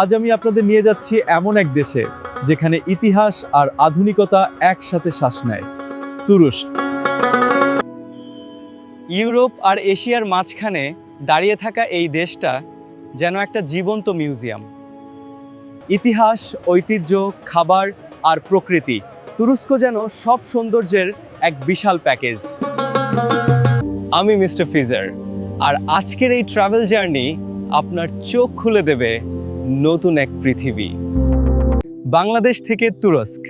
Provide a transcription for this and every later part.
আজ আমি আপনাদের নিয়ে যাচ্ছি এমন এক দেশে, যেখানে ইতিহাস আর আধুনিকতা একসাথে শ্বাস নেয়। তুরস্ক। ইউরোপ আর এশিয়ার মাঝখানে দাঁড়িয়ে থাকা এই দেশটা যেন একটা জীবন্ত মিউজিয়াম। ইতিহাস, ঐতিহ্য, খাবার আর প্রকৃতি, তুরস্ক যেন সব সৌন্দর্যের এক বিশাল প্যাকেজ। আমি মিস্টার ফিজার, আর আজকের এই ট্রাভেল জার্নি আপনার চোখ খুলে দেবে নতুন এক পৃথিবী। বাংলাদেশ থেকে তুরস্ক।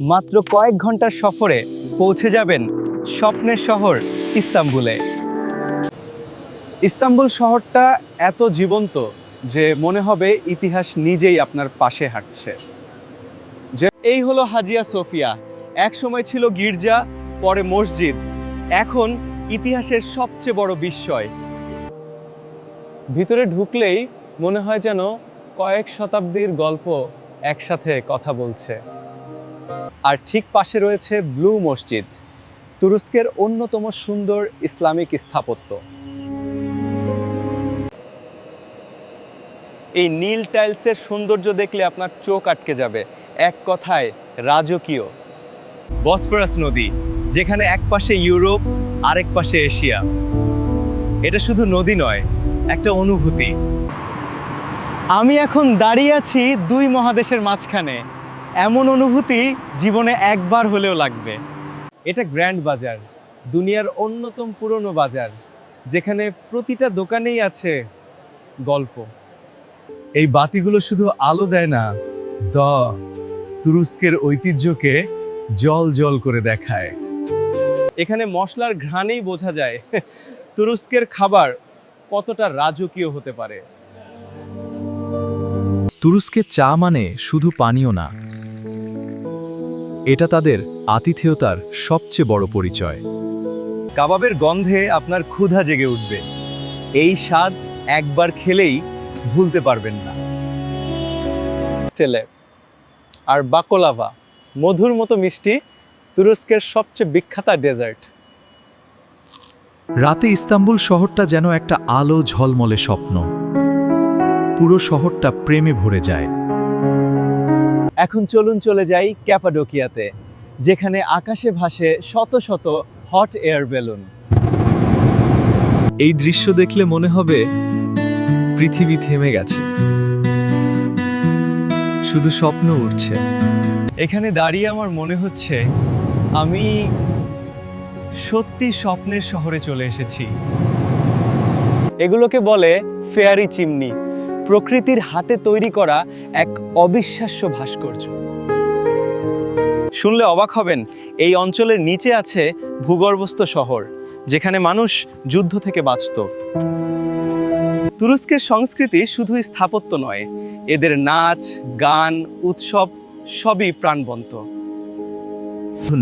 মাত্র কয়েক ঘণ্টার সফরে পৌঁছে যাবেন স্বপ্নের শহর ইস্তাম্বুলে। ইস্তাম্বুল শহরটা এত জীবন্ত যে মনে হবে ইতিহাস নিজেই আপনার পাশে হাঁটছে। যে এই হলো হাজিয়া সোফিয়া। এক সময় ছিল গির্জা, পরে মসজিদ। এখন ইতিহাসের সবচেয়ে বড় বিস্ময়। ভিতরে ঢুকলেই মনে হয় যেন কয়েক শতাব্দীর গল্প একসাথে কথা বলছে। আর ঠিক পাশে রয়েছে ব্লু মসজিদ, তুরস্কের অন্যতম সুন্দর ইসলামিক স্থাপত্য। এই নীল টাইলসের সৌন্দর্য দেখলে আপনার চোখ আটকে যাবে। এক কথায়, রাজকীয়। বসফরাস নদী, যেখানে এক পাশে ইউরোপ, আরেক পাশে এশিয়া। এটা শুধু নদী নয়, একটা অনুভূতি। আমি এখন দাঁড়িয়ে আছি দুই মহাদেশের মাঝখানে। এমন অনুভূতি জীবনে একবার হলেও লাগবে। এটা গ্র্যান্ড বাজার, দুনিয়ার অন্যতম পুরনো বাজার, যেখানে প্রতিটা দোকানেই আছে গল্প। এই বাতিগুলো শুধু আলো দেয় না, দ তুরস্কের ঐতিহ্যকে জল জল করে দেখায়। এখানে মশলার ঘ্রাণেই বোঝা যায়, তুরস্কের খাবার কতটা রাজকীয় হতে পারে। তুরস্কের চা মানে শুধু পানীয় না। এটা তাদের আতিথেয়তার সবচেয়ে বড় পরিচয়। কাবাবের গন্ধে আপনার ক্ষুধা জেগে উঠবে। এই স্বাদ একবার খেলেই ভুলতে পারবেন না। টেলে আর বাকোলাভা মধুর মতো মিষ্টি তুরস্কের সবচেয়ে বিখ্যাত ডেজার্ট। রাতে ইস্তাম্বুল শহরটা যেন একটা আলো ঝলমলে স্বপ্ন। পুরো শহরটা প্রেমে ভরে যায়। এখন চলুন চলে যাই ক্যাপাডোকিয়াতে যেখানে আকাশে ভাসে শত শত হট এয়ার বেলুন। এই দৃশ্য দেখলে মনে হবে পৃথিবী থেমে গেছে। শুধু স্বপ্ন উঠছে এখানে দাঁড়িয়ে আমার মনে হচ্ছে আমি সত্যি স্বপ্নের শহরে চলে এসেছি। এগুলোকে বলে ফেয়ারি চিমনি। প্রকৃতির হাতে তৈরি করা এক অবিশ্বাস্য ভাস্কর্য। শুনলে অবাক হবেন, এই অঞ্চলের নিচে আছে ভূগর্ভস্থ শহর, যেখানে মানুষ যুদ্ধ থেকে বাঁচত। তুরস্কের সংস্কৃতি শুধু স্থাপত্য নয়, এদের নাচ, গান, উৎসব সবই প্রাণবন্ত।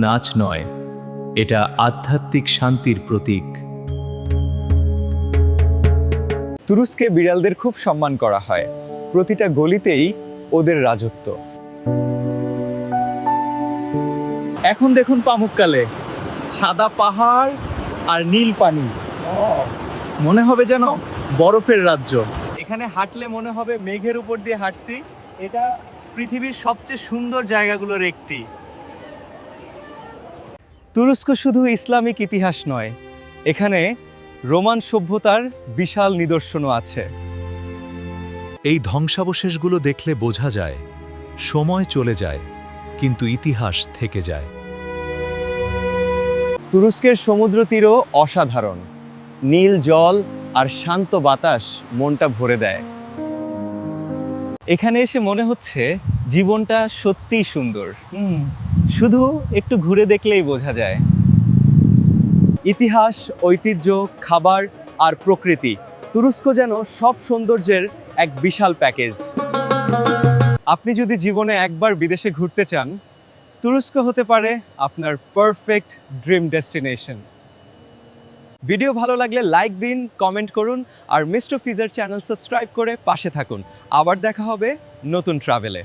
নাচ নয়, এটা আধ্যাত্মিক শান্তির প্রতীক। তুরস্কে বিড়ালদের খুব সম্মান করা হয়। প্রতিটা গলিতেই ওদের রাজত্ব। এখন দেখুন পামুককালে। সাদা পাহাড় আর নীল পানি। মনে হবে যেন বরফের রাজ্য। এখানে হাঁটলে মনে হবে মেঘের উপর দিয়ে হাঁটছি। এটা পৃথিবীর সবচেয়ে সুন্দর জায়গাগুলোর একটি। তুরস্ক শুধু ইসলামিক ইতিহাস নয়। এখানে রোমান সভ্যতার বিশাল নিদর্শনও আছে। এই ধ্বংসাবশেষগুলো দেখলে বোঝা যায় সময় চলে যায় কিন্তু ইতিহাস থেকে যায়। তুরস্কের সমুদ্র তীরও অসাধারণ। নীল জল আর শান্ত বাতাস মনটা ভরে দেয়। এখানে এসে মনে হচ্ছে জীবনটা সত্যিই সুন্দর। শুধু একটু ঘুরে দেখলেই বোঝা যায়। ইতিহাস, ঐতিহ্য, খাবার আর প্রকৃতি। তুরস্ক যেন সব সৌন্দর্যের এক বিশাল প্যাকেজ। আপনি যদি জীবনে একবার বিদেশে ঘুরতে চান, তুরস্ক হতে পারে আপনার পারফেক্ট ড্রিম ডেস্টিনেশন ভিডিও ভালো লাগলে লাইক দিন কমেন্ট করুন আর মিস্টার ফিজার চ্যানেল সাবস্ক্রাইব করে পাশে থাকুন। আবার দেখা হবে নতুন ট্রাভেলে